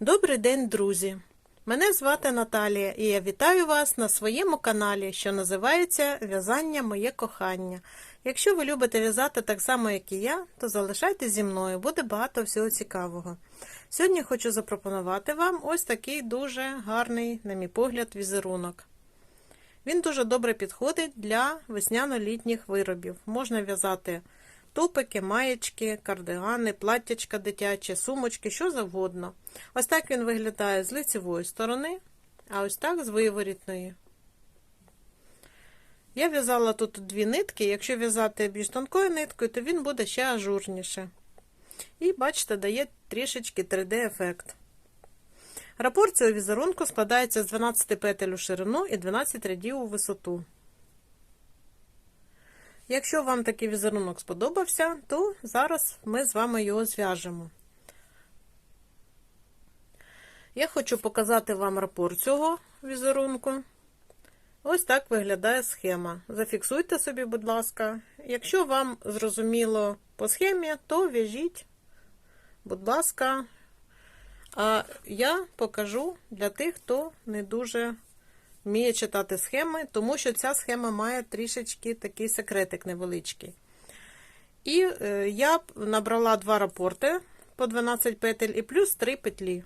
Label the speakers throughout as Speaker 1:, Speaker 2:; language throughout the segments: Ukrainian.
Speaker 1: Добрий день, друзі! Мене звати Наталія і я вітаю вас на своєму каналі, що називається В'язання Моє кохання. Якщо ви любите в'язати так само, як і я, то залишайтесь зі мною, буде багато всього цікавого. Сьогодні хочу запропонувати вам ось такий дуже гарний, на мій погляд, візерунок. Він дуже добре підходить для весняно-літніх виробів. Можна в'язати топики, маєчки, кардигани, платтячка дитячі, сумочки, що завгодно. Ось так він виглядає з лицевої сторони, а ось так з виворітної. Я в'язала тут дві нитки. Якщо в'язати більш тонкою ниткою, то він буде ще ажурніше. І, бачите, дає трішечки 3D-ефект. Рапорт цього візерунку складається з 12 петель у ширину і 12 рядів у висоту. Якщо вам такий візерунок сподобався, то зараз ми з вами його зв'яжемо. Я хочу показати вам рапорт цього візерунку. Ось так виглядає схема. Зафіксуйте собі, будь ласка. Якщо вам зрозуміло по схемі, то в'яжіть, будь ласка. А я покажу для тих, хто не дуже вміє читати схеми, тому що ця схема має трішечки такий секретик невеличкий. І е, я набрала два рапорти по 12 петель і плюс 3 петлі.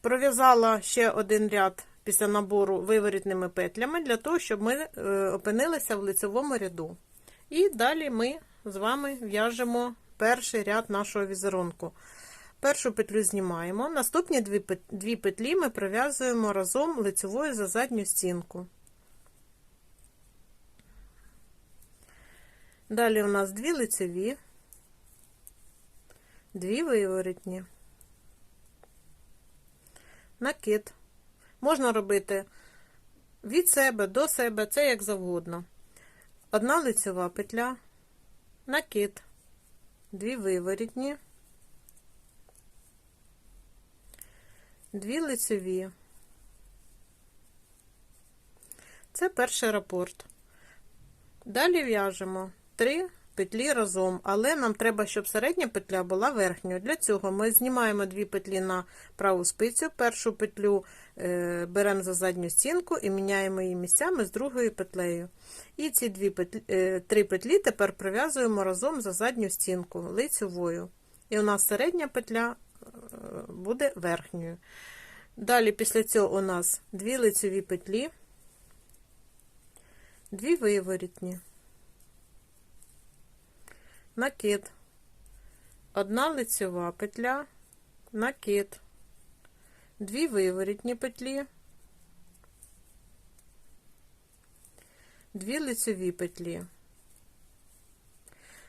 Speaker 1: Пров'язала ще один ряд після набору виворітними петлями, для того, щоб ми е, опинилися в лицевому ряду. І далі ми з вами в'яжемо перший ряд нашого візерунку. Першу петлю знімаємо. Наступні дві петлі ми пров'язуємо разом лицевою за задню стінку. Далі у нас дві лицеві, дві виворітні, накид. Можна робити від себе до себе, це як завгодно. Одна лицева петля, накид, дві виворітні. Дві лицеві. Це перший рапорт. Далі в'яжемо три петлі разом, але нам треба, щоб середня петля була верхньою. Для цього ми знімаємо дві петлі на праву спицю, першу петлю е, беремо за задню стінку і міняємо її місцями з другою петлею. І ці дві петлі, е, три петлі тепер пров'язуємо разом за задню стінку лицевою. І у нас середня петля буде верхньою. Далі, після цього, у нас дві лицеві петлі, дві виворітні, накид, одна лицева петля, накид, дві виворітні петлі, дві лицеві петлі.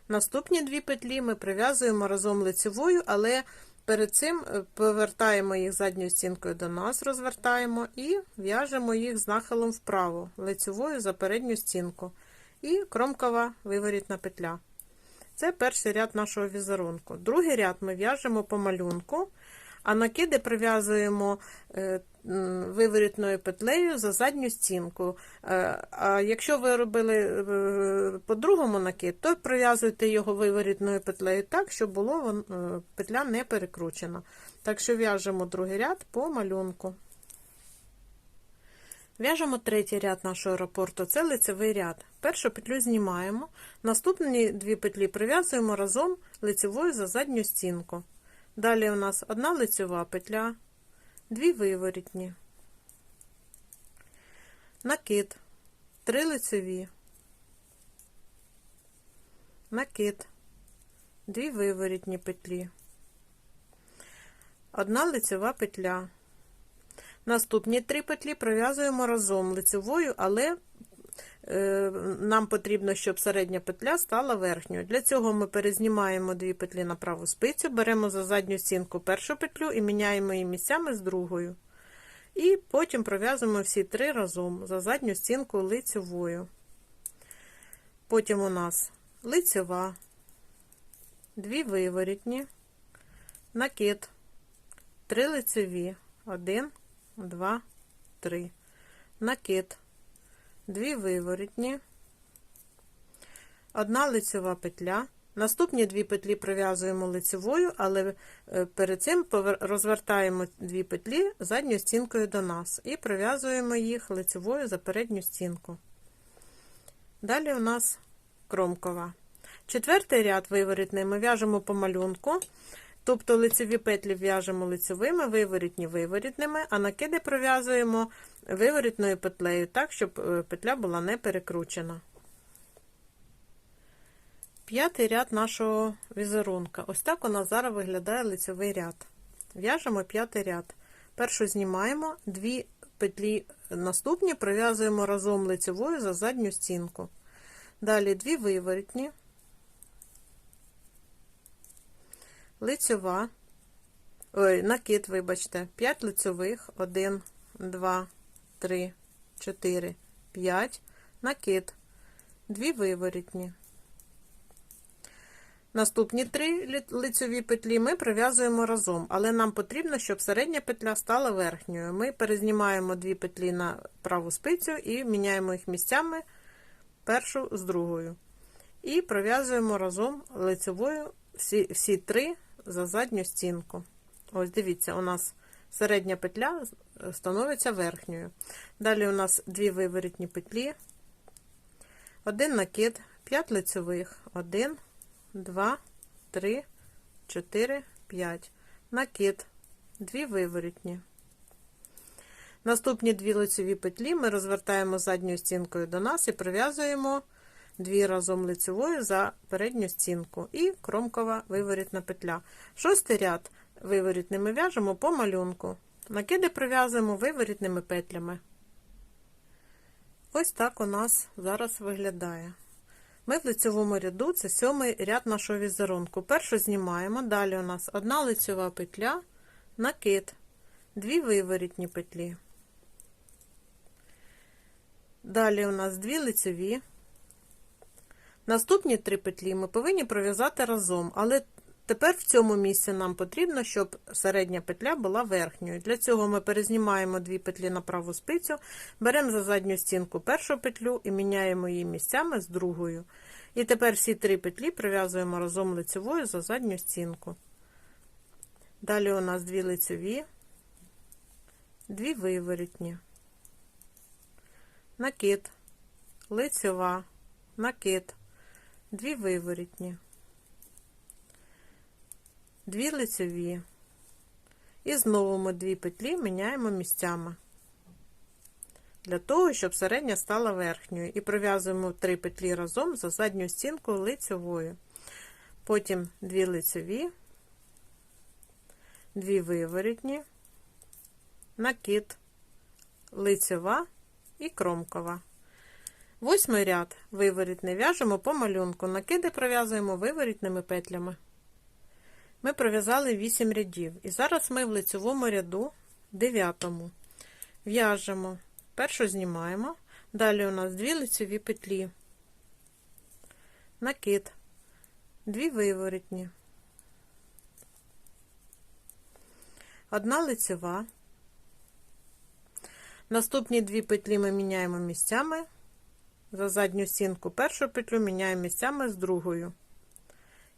Speaker 1: Наступні дві петлі ми прив'язуємо разом лицевою, але Перед цим е, повертаємо їх задньою стінкою до нас, розвертаємо і в'яжемо їх з нахилом вправо, лицевою за передню стінку. І кромкова виворітна петля. Це перший ряд нашого візерунку. Другий ряд ми в'яжемо по малюнку, а накиди прив'язуємо е, виворітною петлею за задню стінку. Е, а якщо ви робили е, по другому накид, то прив'язуйте його виворітною петлею так, щоб було петля не перекручена. Так що в'яжемо другий ряд по малюнку. В'яжемо третій ряд нашого рапорту, це лицевий ряд. Першу петлю знімаємо, наступні дві петлі прив'язуємо разом лицевою за задню стінку. Далі у нас одна лицева петля, дві виворітні, накид, три лицеві, накид, дві виворітні петлі, одна лицева петля. Наступні три петлі пров'язуємо разом лицевою, але нам потрібно, щоб середня петля стала верхньою. Для цього ми перезнімаємо дві петлі на праву спицю, беремо за задню стінку першу петлю і міняємо її місцями з другою. І потім пров'язуємо всі три разом за задню стінку лицевою. Потім у нас лицева, дві виворітні, накид, три лицеві, один, два, три, накид дві виворітні, одна лицева петля, Наступні дві петлі пров'язуємо лицевою, але е, перед цим розвертаємо дві петлі задньою стінкою до нас і пров'язуємо їх лицевою за передню стінку. Далі у нас кромкова. Четвертий ряд виворітний ми в'яжемо по малюнку, тобто лицеві петлі в'яжемо лицевими, виворітні виворітними, а накиди пров'язуємо виворітною петлею так, щоб е, петля була не перекручена. П'ятий ряд нашого візерунка. Ось так у нас зараз виглядає лицевий ряд. В'яжемо п'ятий ряд. Першу знімаємо, дві петлі наступні пров'язуємо разом лицевою за задню стінку. Далі дві виворітні, лицьова, ой, накид, вибачте, 5 лицьових, 1, 2, 3, 4, 5, накид, дві виворітні. Наступні три лицьові петлі ми прив'язуємо разом, але нам потрібно, щоб середня петля стала верхньою. Ми перезнімаємо дві петлі на праву спицю і міняємо їх місцями першу з другою. І пров'язуємо разом лицевою всі, всі три за задню стінку. Ось дивіться, у нас середня петля становиться верхньою. Далі у нас дві виворітні петлі, один накид, 5 лицевих, 1, 2, 3, 4, 5. Накид, дві виворітні. Наступні дві лицеві петлі ми розвертаємо задньою стінкою до нас і прив'язуємо дві разом лицевою за передню стінку і кромкова виворітна петля. Шостий ряд виворітними в'яжемо по малюнку. Накиди прив'язуємо виворітними петлями. Ось так у нас зараз виглядає. Ми в лицевому ряду, це сьомий ряд нашого візерунку. Першу знімаємо, далі у нас одна лицева петля, накид, дві виворітні петлі. Далі у нас дві лицеві. Наступні три петлі ми повинні пров'язати разом, але тепер в цьому місці нам потрібно, щоб середня петля була верхньою. Для цього ми перезнімаємо дві петлі на праву спицю, беремо за задню стінку першу петлю і міняємо її місцями з другою. І тепер всі три петлі прив'язуємо разом лицевою за задню стінку. Далі у нас дві лицеві, дві виворітні, накид, лицева, накид, дві виворітні, дві лицеві. І знову ми дві петлі міняємо місцями. Для того, щоб середня стала верхньою. І пров'язуємо три петлі разом за задню стінку лицевою. Потім дві лицеві, дві виворітні, накид, лицева і кромкова. Восьмий ряд виворітний в'яжемо по малюнку. Накиди пров'язуємо виворітними петлями. Ми пров'язали 8 рядів. І зараз ми в лицевому ряду, дев'ятому, в'яжемо. Першу знімаємо. Далі у нас дві лицеві петлі, накид, дві виворітні, одна лицева. Наступні дві петлі ми міняємо місцями. За задню стінку першу петлю міняємо місцями з другою.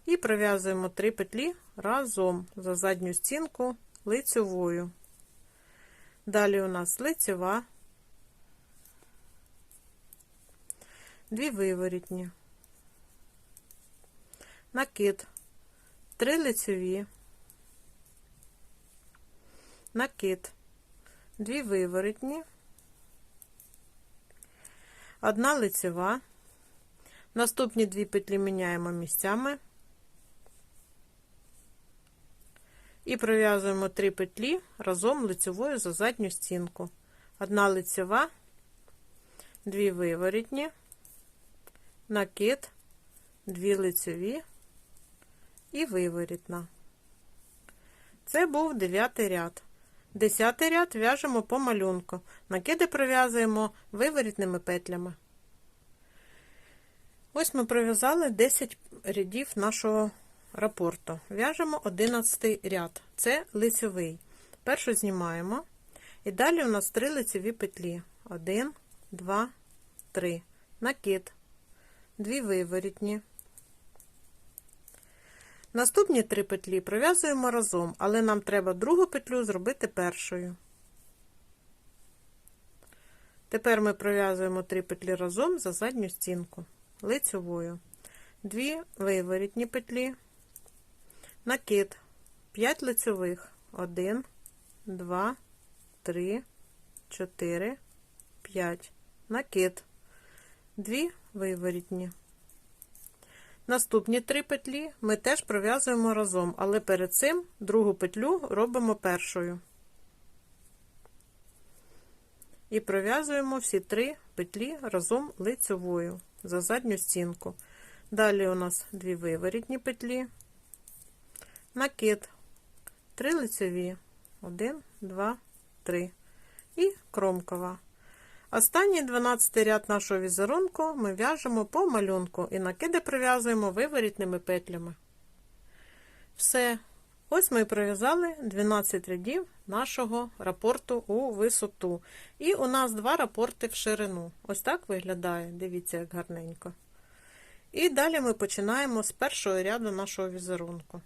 Speaker 1: І пров'язуємо три петлі разом за задню стінку лицевою. Далі у нас лицева, дві виворітні, накид, три лицеві, накид, дві виворітні, одна лицева, наступні дві петлі міняємо місцями і пров'язуємо три петлі разом лицевою за задню стінку. Одна лицева, дві виворітні, накид, дві лицеві і виворітна. Це був дев'ятий ряд. Десятий ряд в'яжемо по малюнку. Накиди пров'язуємо виворітними петлями. Ось ми пров'язали 10 рядів нашого рапорту. В'яжемо 11 ряд. Це лицевий. Першу знімаємо. І далі у нас 3 лицеві петлі. 1, 2, 3. Накид. 2 виворітні. Наступні три петлі пров'язуємо разом, але нам треба другу петлю зробити першою. Тепер ми пров'язуємо три петлі разом за задню стінку лицьовою. Дві виворітні петлі, накид, 5 лицьових, 1, 2, 3, 4, 5, накид, дві виворітні. Наступні три петлі ми теж пров'язуємо разом, але перед цим другу петлю робимо першою. І пров'язуємо всі три петлі разом лицьовою за задню стінку. Далі у нас дві виворітні петлі, накид, три лицеві, 1, 2, 3 і кромкова. Останній 12 ряд нашого візерунку ми в'яжемо по малюнку і накиди прив'язуємо виворітними петлями. Все. Ось ми пров'язали 12 рядів нашого рапорту у висоту. І у нас два рапорти в ширину. Ось так виглядає, дивіться, як гарненько. І далі ми починаємо з першого ряду нашого візерунку.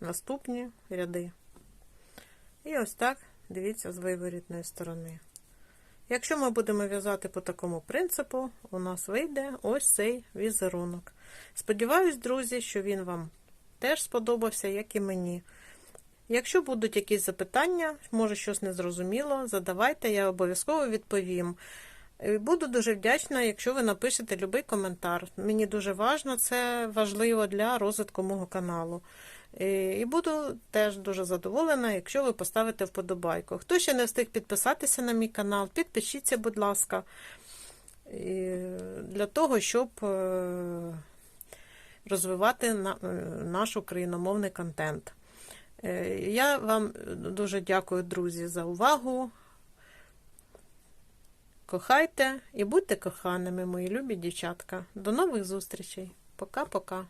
Speaker 1: Наступні ряди. І ось так, дивіться, з виворітної сторони. Якщо ми будемо в'язати по такому принципу, у нас вийде ось цей візерунок. Сподіваюсь, друзі, що він вам теж сподобався, як і мені. Якщо будуть якісь запитання, може щось незрозуміло, задавайте, я обов'язково відповім. Буду дуже вдячна, якщо ви напишете будь-який коментар. Мені дуже важливо, це важливо для розвитку мого каналу. І буду теж дуже задоволена, якщо ви поставите вподобайку. Хто ще не встиг підписатися на мій канал, підпишіться, будь ласка, для того, щоб е, розвивати наш україномовний контент. Е, Я вам дуже дякую, друзі, за увагу. Кохайте і будьте коханими, мої любі дівчатка. До нових зустрічей. Пока-пока.